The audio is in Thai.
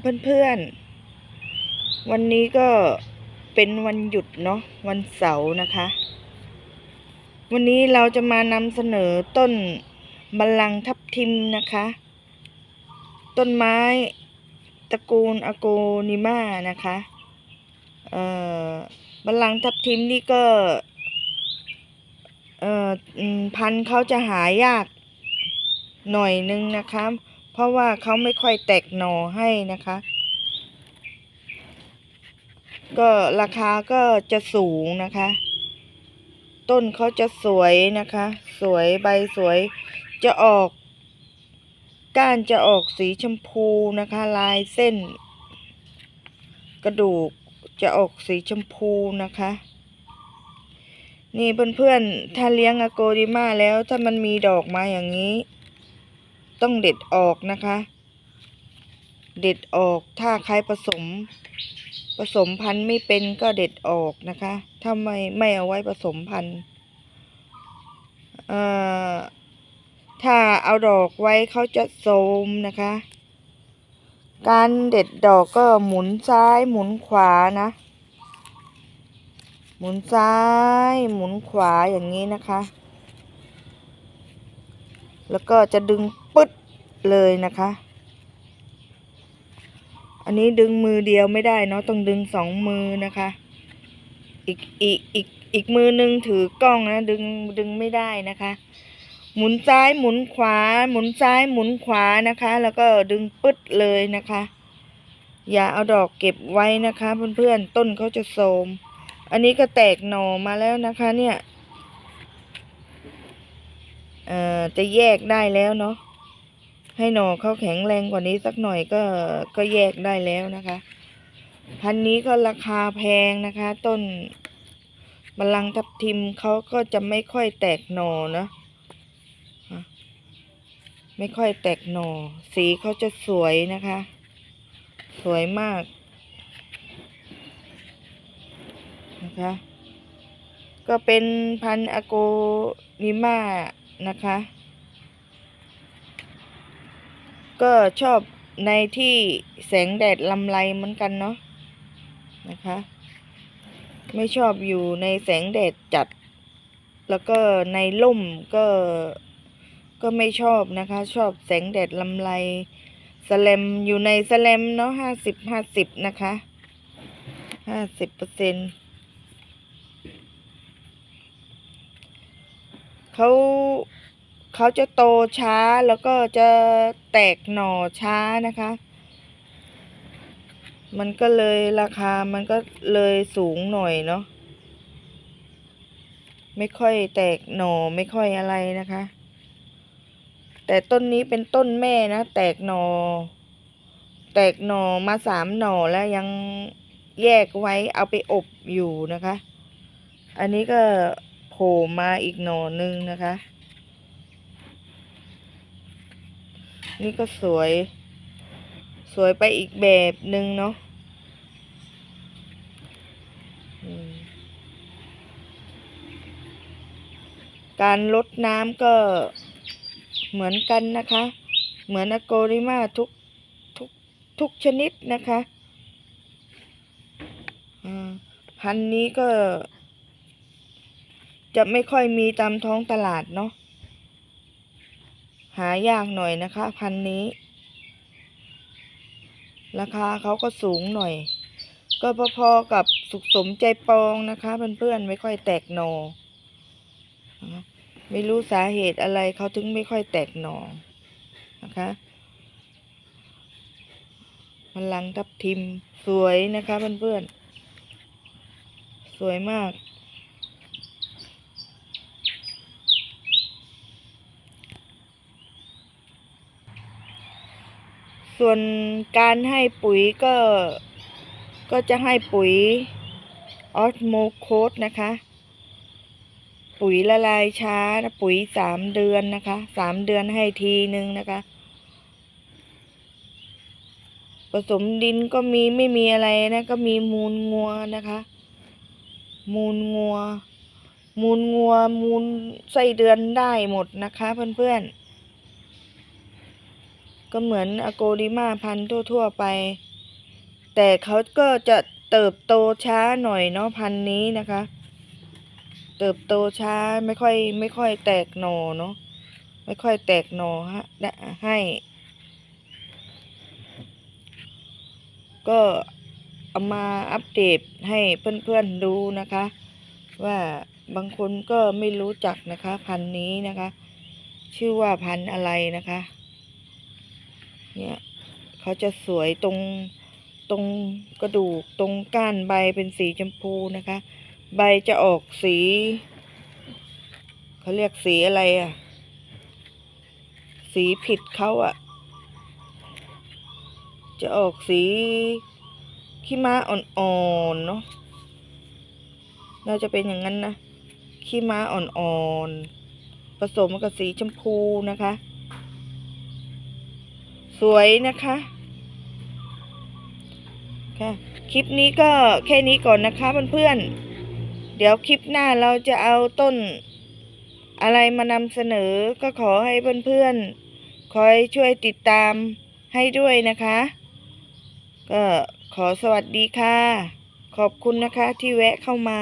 เพื่อนๆ วันนี้ก็เป็นวันหยุดเนาะวันเสาร์นะคะ วันนี้เราจะมานำเสนอต้นบัลลังทับทิมนะคะ ต้นไม้ตระกูลอโกนิมานะคะเอ่อบัลลังทับทิมนี่ก็เอ่อพันธุ์เขาจะหายากหน่อยนึงนะคะ เพราะว่าเขาไม่ค่อยแตกหน่อให้นะคะ ก็ราคาก็จะสูงนะคะ ต้นเขาจะสวยนะคะ สวยใบสวยจะออก ก้านจะออกสีชมพูนะคะ ลายเส้น กระดูกจะออกสีชมพูนะคะนี่เพื่อนๆ ถ้าเลี้ยงอโกดิมาแล้วถ้ามันมีดอกมาอย่างนี้ ต้องเด็ดออกนะคะ เด็ดออกถ้าใครผสม ผสมพันธุ์ไม่เป็นก็เด็ดออกนะคะถ้าไม่ไม่เอาไว้ผสมพันธุ์เอ่อถ้าเอาดอกไว้เขาจะโทมนะคะ การเด็ดดอกก็หมุนซ้ายหมุนขวานะ หมุนซ้ายหมุนขวาอย่างนี้นะคะ แล้วก็จะดึง เลยนะคะ อันนี้ดึงมือเดียวไม่ได้เนาะต้องดึงสองมือนะคะ อีกอีกอีกอีกมือหนึงถือกล้องนะดึงดึงไม่ได้นะคะ หมุนซ้ายหมุนขวา หมุนซ้ายหมุนขวานะคะ แล้วก็ดึงปึ๊ดเลยนะคะ อย่าเอาดอกเก็บไว้นะคะ เพื่อนๆต้นเขาจะโทรมอันนี้ก็แตกหน่อมาแล้วนะคะเนี่ย เอ่อจะแยกได้แล้วเนาะ ให้หน่อเขาแข็งแรงกว่านี้สักหน่อยก็ก็แยกได้แล้วนะคะ พันนี้ก็ราคาแพงนะคะ ต้นบัลลังทับทิมเขาก็จะไม่ค่อยแตกหน่อนะไม่ค่อยแตกหน่อ สีเขาจะสวยนะคะ สวยมากนะคะ ก็เป็นพันอโกนิมานะคะ ก็ชอบในที่แสงแดดลำไรเหมือนกันเนาะนะคะ ไม่ชอบอยู่ในแสงแดดจัด แล้วก็ในร่มก็ก็ไม่ชอบนะคะ ชอบแสงแดดลำไรสแลมอยู่ในสแลมเนาะห้าสิบห้าสิบนะคะห้าสิบเปอร์เซ็นเขา เขาจะโตช้าแล้วก็จะแตกหน่อช้านะคะ มันก็เลยราคามันก็เลยสูงหน่อยเนาะไม่ค่อยแตกหน่อไม่ค่อยอะไรนะคะ แต่ต้นนี้เป็นต้นแม่นะ แตกหน่อ แตกหน่อมาสามหน่อแล้วยังแยกไว้เอาไปอบอยู่นะคะ อันนี้ก็โผล่มาอีกหน่อนึงนะคะ นี่ก็สวย สวยไปอีกแบบหนึ่งเนาะการลดน้ำก็เหมือนกันนะคะ เหมือนอโกริมาทุกทุกทุกชนิดนะคะอ่าพันนี้ก็จะไม่ค่อยมีตามท้องตลาดเนาะ หายากหน่อยนะคะ พันนี้ ราคาเขาก็สูงหน่อย ก็พอๆกับสุขสมใจปองนะคะ เพื่อนๆไม่ค่อยแตกหนอไม่รู้สาเหตุอะไรเขาถึงไม่ค่อยแตกหนอนะคะมันลังทับทิมสวยนะคะเพื่อนๆสวยมาก ส่วนการให้ปุ๋ยก็ ก็จะให้ปุ๋ยออสโมโคดนะคะ ปุ๋ยละลายช้านะปุ๋ยสามเดือนนะคะสามเดือนให้ทีหนึ่งนะคะ ผสมดินก็มีไม่มีอะไรนะ ก็มีมูลงัวนะคะ มูลงัว มูลงัว มูลไส้เดือนได้หมดนะคะเพื่อนๆ ก็เหมือนอโกดิมาพันธุ์ทั่ว ๆ ไป แต่เขาก็จะเติบโตช้าหน่อยเนาะพันธุ์นี้นะคะ เติบโตช้าไม่ค่อยไม่ค่อยแตกหน่อเนาะไม่ค่อยแตกหน่อฮะได้ให้ ก็เอามาอัปเดตให้เพื่อนๆดูนะคะ ว่าบางคนก็ไม่รู้จักนะคะ พันธุ์นี้นะคะ ชื่อว่าพันธุ์อะไรนะคะ เนี่ยเขาจะสวยตรงตรงกระดูกตรงก้านใบเป็นสีชมพูนะคะ ใบจะออกสีเขาเรียกสีอะไรอะ่ะ สีผิดเขาอะ่ะ จะออกสีขี้ม้าอ่อนๆเนาะน่าจะเป็นอย่างนั้นนะขี้ม้าอ่อนๆผสมกับสีชมพูนะคะ สวยนะคะค่ะคลิปนี้ก็แค่นี้ก่อนนะคะเพื่อนๆเดี๋ยวคลิปหน้าเราจะเอาต้นอะไรมานำเสนอก็ขอให้เพื่อนๆคอยช่วยติดตามให้ด้วยนะคะ ก็ขอสวัสดีค่ะ ขอบคุณนะคะที่แวะเข้ามา